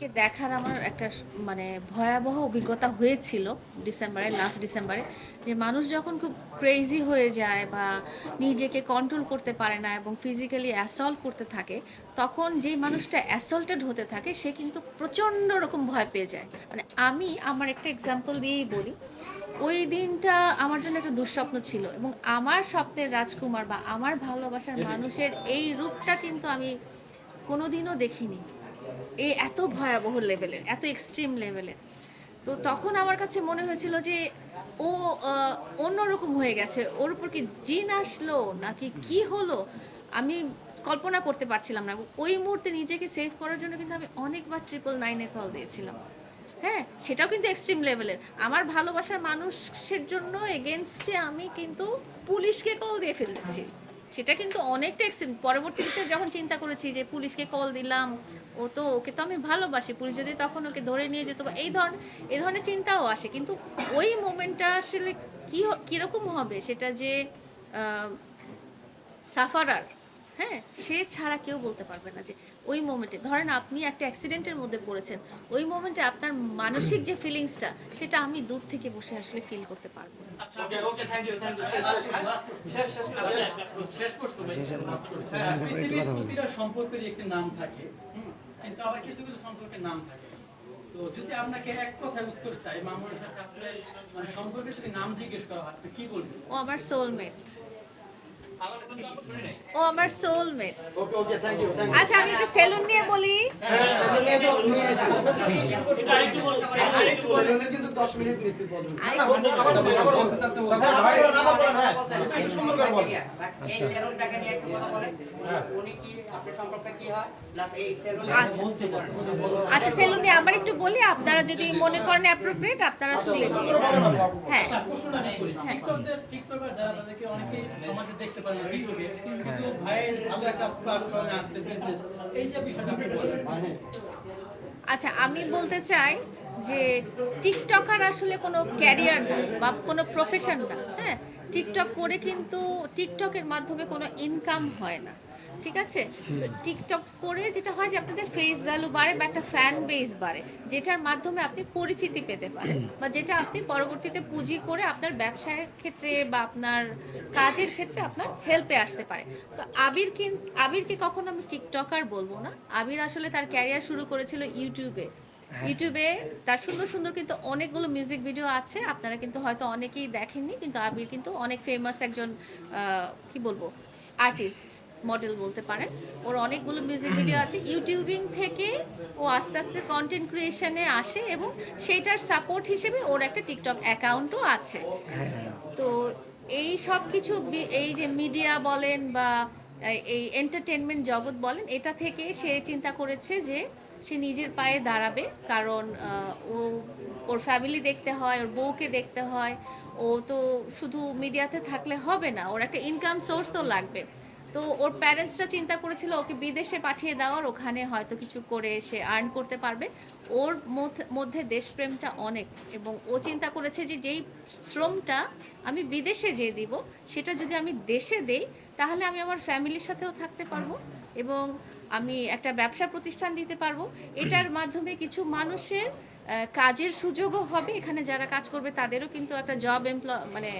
কে দেখার আমার একটা মানে ভয়াবহ অভিজ্ঞতা হয়েছিল ডিসেম্বরে লাস্ট ডিসেম্বরে যে মানুষ যখন খুব ক্রেজি হয়ে যায় বা নিজেকে কন্ট্রোল করতে পারে না এবং ফিজিক্যালি অ্যাসল্ট করতে থাকে তখন যেই মানুষটা অ্যাসল্টেড হতে থাকে সে কিন্তু প্রচণ্ড রকম ভয় পেয়ে যায়। মানে আমি আমার একটা এক্সাম্পল দিয়েই বলি। ওই দিনটা আমার জন্য একটা দুঃস্বপ্ন ছিল এবং আমার স্বপ্নের রাজকুমার বা আমার ভালোবাসার মানুষের এই রূপটা কিন্তু আমি কোনোদিনও দেখিনি। এই এত ভয়াবহ লেভেলের, এত এক্সট্রিম লেভেলের। তো তখন আমার কাছে মনে হয়েছিল যে, ও অন্যরকম হয়ে গেছে, ওর উপর কি জিন আসলো, নাকি কি হলো, আমি কল্পনা করতে পারছিলাম না। ওই মুহূর্তে নিজেকে সেভ করার জন্য কিন্তু আমি অনেকবার ট্রিপল নাইনে কল দিয়েছিলাম। হ্যাঁ সেটাও কিন্তু এক্সট্রিম লেভেলের আমার ভালোবাসার মানুষের জন্য এগেনস্টে আমি কিন্তু পুলিশকে কল দিয়ে ফেলতেছি সেটা কিন্তু অনেকটা এক্সট্রিম পরবর্তীতে যখন চিন্তা করেছি যে পুলিশকে কল দিলাম, ও তো, ওকে তো আমি ভালোবাসি। পুলিশ যদি তখন ওকে ধরে নিয়ে যেত বা এই ধরনের এই ধরনের চিন্তাও আসে। কিন্তু ওই মোমেন্টটা আসলে কী কীরকম হবে? সেটা যে সাফারার হ্যাঁ সে ছাড়া কেউ বলতে পারবে না যে ওই মোমেন্টে ধরেন আপনি একটা অ্যাক্সিডেন্টের মধ্যে পড়েছেন ওই মোমেন্টে আপনার মানসিক যে ফিলিংসটা সেটা আমি দূর থেকে বসে আসলে ফিল করতে পারব হ্যাঁ, একটু নাম থাকে কিন্তু আবার কিছু কিছু সম্পর্কের নাম থাকে তো যদি আপনাকে এক কথায় উত্তর চাই মামুনের সাথে আপনার মানে সম্পর্কে যদি নাম জিজ্ঞেস করা হয় কি বলবেন ও আমার সোলমেট ও, আমার soulmate okay okay thank you thank আচ্ছা আমি একটু সেলুন নিয়ে বলি। সেলুনের কিন্তু 10 মিনিট আচ্ছা। সেলুন নিয়ে আবার একটু বলি, আপনারা যদি মনে করেন অ্যাপ্রোপ্রিয়েট আপনারা তুলে দিয়ে হ্যাঁ। দেখতে না ইউটিউবে আচ্ছা আমি বলতে চাই যে টিকটকার আসলে কোনো ক্যারিয়ার না বা কোনো প্রফেশন না হ্যাঁ? টিকটক করে কিন্তু টিকটকের মাধ্যমে কোনো ইনকাম হয় না। ঠিক আছে? তো টিকটক করে যেটা হয় যে আপনাদের ফেস ভ্যালু বাড়ে বা একটা ফ্যান বেস বাড়ে যেটার মাধ্যমে আপনি পরিচিতি পেতে পারেন বা যেটা আপনি পরবর্তীতে পুঁজি করে আপনার ব্যবসায়ের ক্ষেত্রে বা আপনার কাজের ক্ষেত্রে আপনার হেল্পে আসতে পারে। তো আবির কিন আবিরকে কখনো আমি টিকটকার বলব না। আবির আসলে তার ক্যারিয়ার শুরু করেছিল ইউটিউবে ইউটিউবে তার সুন্দর সুন্দর কিন্তু অনেকগুলো মিউজিক ভিডিও আছে। আপনারা কিন্তু হয়তো অনেকেই দেখেননি কিন্তু আবির কিন্তু অনেক ফেমাস একজন আহ, কি বলব আর্টিস্ট মডেল বলতে পারেন। ওর অনেকগুলো মিউজিক ভিডিও আছে। ইউটিউবিং থেকে ও আস্তে আস্তে কন্টেন্ট ক্রিয়েশনে আসে এবং সেইটার সাপোর্ট হিসেবে ওর একটা টিকটক অ্যাকাউন্টও আছে। তো এই সব কিছু এই যে মিডিয়া বলেন বা এই- এই এন্টারটেনমেন্ট জগৎ বলেন এটা থেকে সে চিন্তা করেছে যে সে নিজের পায়ে দাঁড়াবে। কারণ ও ওর ফ্যামিলি দেখতে হয় ওর বউকে দেখতে হয়। ও তো শুধু মিডিয়াতে থাকলে হবে না ওর একটা ইনকাম সোর্সও লাগবে। তো ওর প্যারেন্টসরা চিন্তা করেছিল ওকে বিদেশে পাঠিয়ে দেওয়ার, ওখানে হয়তো কিছু করে সে আর্ন করতে পারবে। ওর মধ্যে- দেশপ্রেমটা অনেক এবং ও চিন্তা করেছে যে যেই শ্রমটা আমি বিদেশে যে দিব, সেটা যদি আমি দেশে দেই, তাহলে আমি আমার ফ্যামিলির সাথেও থাকতে পারব এবং আমি একটা ব্যবসা প্রতিষ্ঠান দিতে পারব। এটার মাধ্যমে কিছু মানুষের কাজের সুযোগও হবে। এখানে যারা কাজ করবে তাদেরও কিন্তু একটা জব এমপ্লয় মানে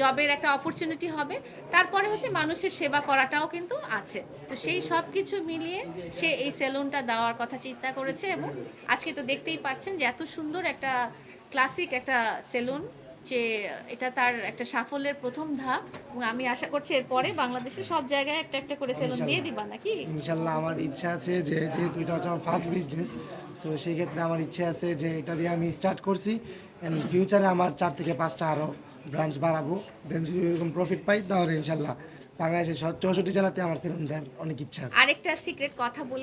জবের একটা অপরচুনিটি হবে। তারপরে হচ্ছে মানুষের সেবা করাটাও কিন্তু আছে। তো সেই সব কিছু মিলিয়ে সে এই সেলুনটা দেওয়ার কথা চিন্তা করেছে এবং আজকে তো দেখতেই পাচ্ছেন যে এত সুন্দর একটা ক্লাসিক একটা সেলুন যে এটা তার একটা সাফল্যের প্রথম ধাপ এবং আমি আশা করছি এরপরে বাংলাদেশে সব জায়গায় একটা একটা করে সেলুন দিয়ে দিবা নাকি? ইনশাল্লাহ আমার ইচ্ছা আছে যে যেহেতু এটা হচ্ছে আমার ফার্স্ট বিজনেস সো সেই ক্ষেত্রে আমার ইচ্ছা আছে যে এটা দিয়ে আমি স্টার্ট করছি অ্যান্ড ফিউচারে আমার চার থেকে পাঁচটা আরও ব্রাঞ্চ বাড়াবো। দেন যদি এরকম প্রফিট পাই তাহলে ইনশাল্লাহ বাংলাদেশের চৌষট্টি জেলাতে আমার সেরকম দেওয়ার অনেক ইচ্ছা আছে। আরেকটা সিক্রেট কথা বলি